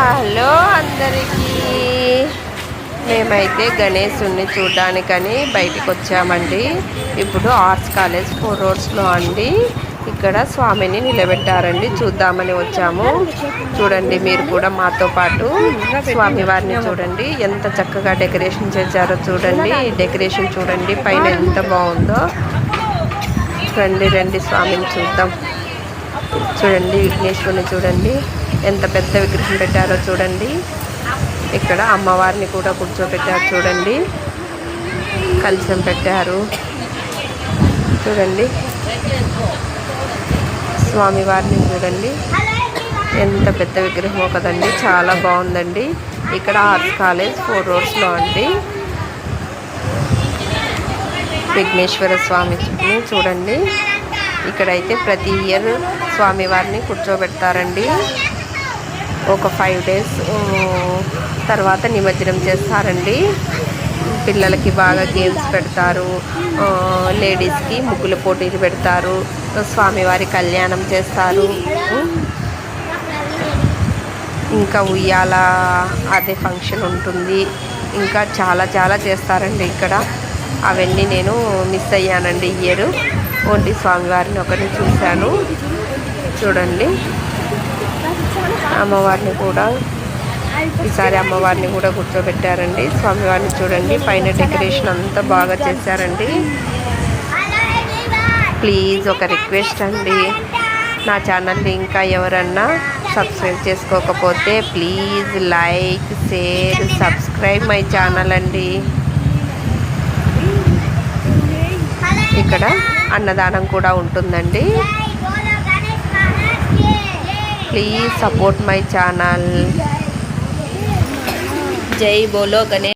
Hello అందరికీ. మేమైతే గణేశుని చూడడానికని బయటికి వచ్చామండి ఇప్పుడు ఆర్ట్స్ కాలేజ్ ఫోర్ రోడ్స్లో అండి. ఇక్కడ స్వామిని నిలబెట్టారండి. చూద్దామని వచ్చాము. చూడండి మీరు కూడా మాతో పాటు స్వామి వారిని చూడండి. ఎంత చక్కగా డెకరేషన్ చేశారో చూడండి. డెకరేషన్ చూడండి పైన ఎంత బాగుందో. రండి రండి స్వామిని చూద్దాం. చూడండి విఘ్నేశ్వరుని చూడండి ఎంత పెద్ద విగ్రహం పెట్టారో చూడండి. ఇక్కడ అమ్మవారిని కూడా కూర్చోబెట్టారు చూడండి. కలశం పెట్టారు చూడండి. స్వామివారిని చూడండి. ఎంత పెద్ద విగ్రహం కదండి చాలా బాగుందండి. ఇక్కడ ఆర్ట్స్ కాలేజ్ ఫోర్ రోడ్స్లో అండి. విఘ్నేశ్వర స్వామిని చూడండి. ఇక్కడైతే ప్రతి ఇయర్ స్వామివారిని కూర్చోబెడతారండి. ఒక ఫైవ్ డేస్ తర్వాత నిమజ్జనం చేస్తారండి. పిల్లలకి బాగా గేమ్స్ పెడతారు. లేడీస్కి ముగ్గుల పోటీలు పెడతారు. స్వామివారి కళ్యాణం చేస్తారు. ఇంకా ఉయ్యాల అదే ఫంక్షన్ ఉంటుంది. ఇంకా చాలా చాలా చేస్తారండి ఇక్కడ. అవన్నీ నేను మిస్ అయ్యానండి ఇయర్ ఓన్లీ స్వామివారిని ఒకరిని చూశాను. చూడండి. అమ్మవారిని కూడా ఈసారి అమ్మవారిని కూడా కూర్చోబెట్టారండి. స్వామివారిని చూడండి. పైన డెకరేషన్ అంతా బాగా చేశారండి. ప్లీజ్ ఒక రిక్వెస్ట్ అండి. నా ఛానల్ని ఇంకా ఎవరన్నా సబ్స్క్రైబ్ చేసుకోకపోతే please like share subscribe my channel అండి. ఇక్కడ అన్నదానం కూడా ఉంటుందండి. ప్లీజ్ సపోర్ట్ మై ఛానల్ జై బోలో గణేష్.